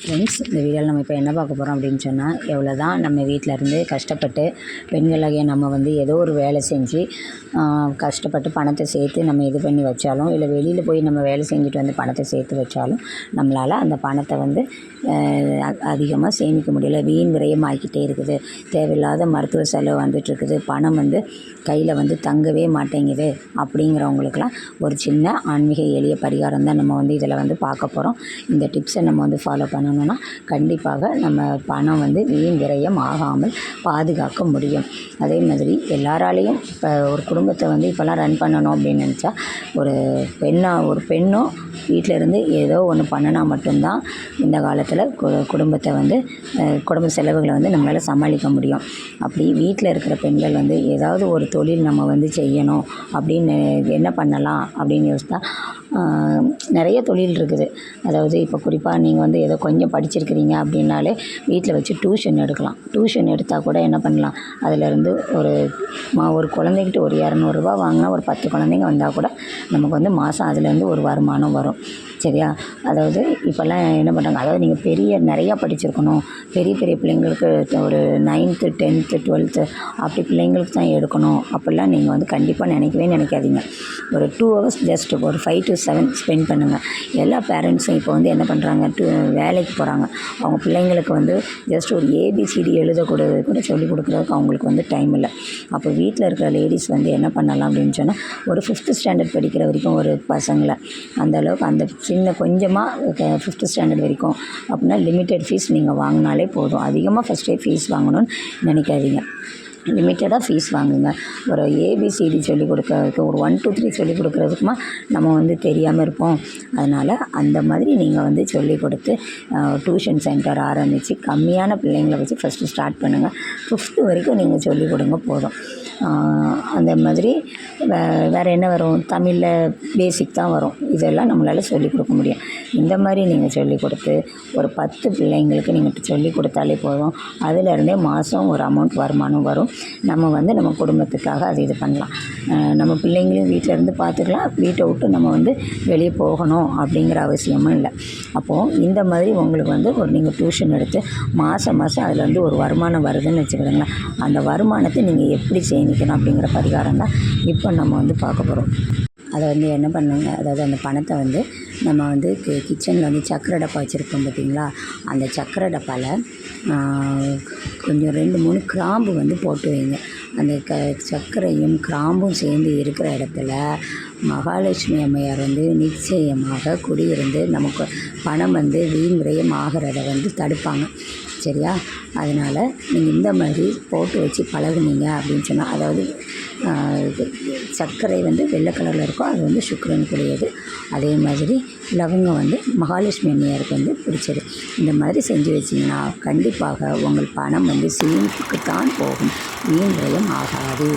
Friends இந்த வீடியோவில் நம்ம இப்போ என்ன பார்க்க போகிறோம் அப்படின்னு சொன்னால் எவ்வளோ தான் நம்ம வீட்டில் இருந்து கஷ்டப்பட்டு பெண்களாகிய நம்ம வந்து ஏதோ ஒரு வேலை செஞ்சு கஷ்டப்பட்டு பணத்தை சேர்த்து நம்ம இது பண்ணி வச்சாலும் இல்லை வெளியில் போய் நம்ம வேலை செஞ்சுட்டு வந்து பணத்தை சேர்த்து வச்சாலும் நம்மளால் அந்த பணத்தை வந்து அதிகமாக சேமிக்க முடியல. வீண் விரயமாகிக்கிட்டே இருக்குது. தேவையில்லாத மருத்துவ செலவு வந்துட்டுருக்குது பணம் வந்து கையில் வந்து தங்கவே மாட்டேங்குது. அப்படிங்கிறவங்களுக்கெல்லாம் ஒரு சின்ன ஆன்மீக எளிய பரிகாரம் தான் நம்ம வந்து இதில் வந்து பார்க்க போகிறோம் இந்த டிப்ஸை நம்ம வந்து ஃபாலோ பண்ணணும்னா கண்டிப்பாக நம்ம பணம் வந்து வீண் விரயம் ஆகாமல் பாதுகாக்க முடியும். அதே மாதிரி எல்லாராலேயும் இப்போ ஒரு குடும்பத்தை வந்து இப்போல்லாம் ரன் பண்ணணும் அப்படின்னு நினச்சா ஒரு பெண்ணா ஒரு பெண்ணும் வீட்டிலேருந்து ஏதோ ஒன்று பண்ணினா மட்டும்தான் இந்த காலத்தில் கு குடும்பத்தை வந்து குடும்ப செலவுகளை வந்து நம்மளால் சமாளிக்க முடியும். அப்படி வீட்டில் இருக்கிற பெண்கள் வந்து ஏதாவது ஒரு தொழில் நம்ம வந்து செய்யணும் அப்படின்னு என்ன பண்ணலாம் அப்படின்னு யோசித்தா நிறைய தொழில் இருக்குது. அதாவது இப்போ குறிப்பாக நீங்கள் வந்து ஏதோ கொஞ்சம் படிச்சிருக்கிறீங்க அப்படின்னாலே வீட்டில் வச்சு டியூஷன் எடுக்கலாம். டியூஷன் எடுத்தால் கூட என்ன பண்ணலாம்? அதிலேருந்து ஒரு மா ஒரு குழந்தைகிட்ட ஒரு இரநூறுபா வாங்கினா ஒரு பத்து குழந்தைங்க வந்தால் கூட நமக்கு வந்து மாதம் அதுலேருந்து ஒரு வருமானம் வரும். சரியா? அதாவது இப்போல்லாம் என்ன பண்ணுறாங்க அதாவது நீங்கள் பெரிய நிறையா படிச்சிருக்கணும். பெரிய பெரிய பிள்ளைங்களுக்கு ஒரு நைன்த்து டென்த்து டுவெல்த்து அப்படி பிள்ளைங்களுக்கு தான் எடுக்கணும். அப்படிலாம் நீங்கள் வந்து கண்டிப்பாக நினைக்கவே நினைக்காதீங்க. ஒரு டூ ஹவர்ஸ் ஜஸ்ட் ஒரு ஃபைவ் டு செவன் ஸ்பெண்ட் பண்ணுங்கள் எல்லா பேரண்ட்ஸும் இப்போ வந்து என்ன பண்ணுறாங்க டூ வேலைக்கு போகிறாங்க. அவங்க பிள்ளைங்களுக்கு வந்து ஜஸ்ட் ஒரு ஏபிசிடி எழுதக்கூடாது கூட சொல்லிக் கொடுக்குறதுக்கு அவங்களுக்கு வந்து டைம் இல்லை. அப்போ வீட்டில் இருக்கிற லேடிஸ் வந்து என்ன பண்ணலாம் அப்படின்னு சொன்னால் ஒரு ஃபிஃப்த்து ஸ்டாண்டர்ட் படிக்கிற வரைக்கும் ஒரு பசங்களை அந்தளவுக்கு அந்த சின்ன கொஞ்சமாக ஃபிஃப்த்து ஸ்டாண்டர்ட் வரைக்கும். அப்படின்னா லிமிட்டெட் ஃபீஸ் நீங்கள் வாங்கினாலே போதும். அதிகமாக ஃபஸ்ட்டே ஃபீஸ் வாங்கணும்னு நினைக்காதீங்க. லிமிட்டடாக ஃபீஸ் வாங்குங்க. ஒரு ஏபிசிடி சொல்லிக் கொடுக்கறதுக்கு ஒரு ஒன் டூ த்ரீ சொல்லிக் கொடுக்குறதுக்குமா நம்ம வந்து தெரியாமல் இருப்போம். அதனால் அந்த மாதிரி நீங்கள் வந்து சொல்லிக் கொடுத்து டியூஷன் சென்டர் ஆரம்பித்து கம்மியான பிள்ளைங்களை வச்சு ஃபஸ்ட்டு ஸ்டார்ட் பண்ணுங்கள் ஃபிஃப்த்து வரைக்கும் நீங்கள் சொல்லிக் கொடுங்க போதும். அந்த மாதிரி வே வேறு என்ன வரும்? தமிழில் பேசிக் தான் வரும். இதெல்லாம் நம்மளால் சொல்லிக் கொடுக்க முடியும். இந்த மாதிரி நீங்கள் சொல்லிக் கொடுத்து ஒரு பத்து பிள்ளைங்களுக்கு நீங்கள் சொல்லிக் கொடுத்தாலே போதும். அதிலிருந்தே மாதம் ஒரு அமௌண்ட் வருமானம் வரும். நம்ம வந்து நம்ம குடும்பத்துக்காக அது இது பண்ணலாம். நம்ம பிள்ளைங்களையும் வீட்டிலேருந்து பார்த்துக்கலாம் வீட்டை விட்டு நம்ம வந்து வெளியே போகணும் அப்படிங்கிற அவசியமும் இல்லை. அப்போது இந்த மாதிரி உங்களுக்கு வந்து ஒரு நீங்கள் டியூஷன் எடுத்து மாதம் மாதம் அதில் வந்து ஒரு வருமானம் வருதுன்னு வச்சுக்கிறீங்களா அந்த வருமானத்தை நீங்கள் எப்படி சேமிக்கணும் அப்படிங்கிற பரிகாரம் தான் இப்போ நம்ம வந்து பார்க்க போகிறோம் அதை வந்து என்ன பண்ணுங்க? அதாவது அந்த பணத்தை வந்து நம்ம வந்து கி கிச்சனில் வந்து சக்கரை டப்பா வச்சுருக்கோம் பார்த்தீங்களா அந்த சக்கரை டப்பாவில் கொஞ்சம் ரெண்டு மூணு கிராம்பு வந்து போட்டு வைங்க. அந்த க சர்க்கரையும் கிராம்பும் சேர்ந்து இருக்கிற இடத்துல மகாலட்சுமி அம்மையார் வந்து நிச்சயமாக குடியிருந்து நமக்கு பணம் வந்து வீண் ஆகிறத வந்து தடுப்பாங்க. சரியா? அதனால் நீங்கள் இந்த மாதிரி போட்டு வச்சு பழகுனீங்க அப்படின்னு சொன்னால் அதாவது இது சர்க்கரை வந்து வெள்ளை கலரில் இருக்கும் அது வந்து சுக்கரனுக்குரியது அதே மாதிரி லவங்கம் வந்து மகாலட்சுமி அம்மையாருக்கு வந்து பிடிச்சது. இந்த மாதிரி செஞ்சு வச்சிங்கன்னா கண்டிப்பாக உங்கள் பணம் வந்து சீனுக்கு தான் போகும். வீண் விரயம் ஆகாது.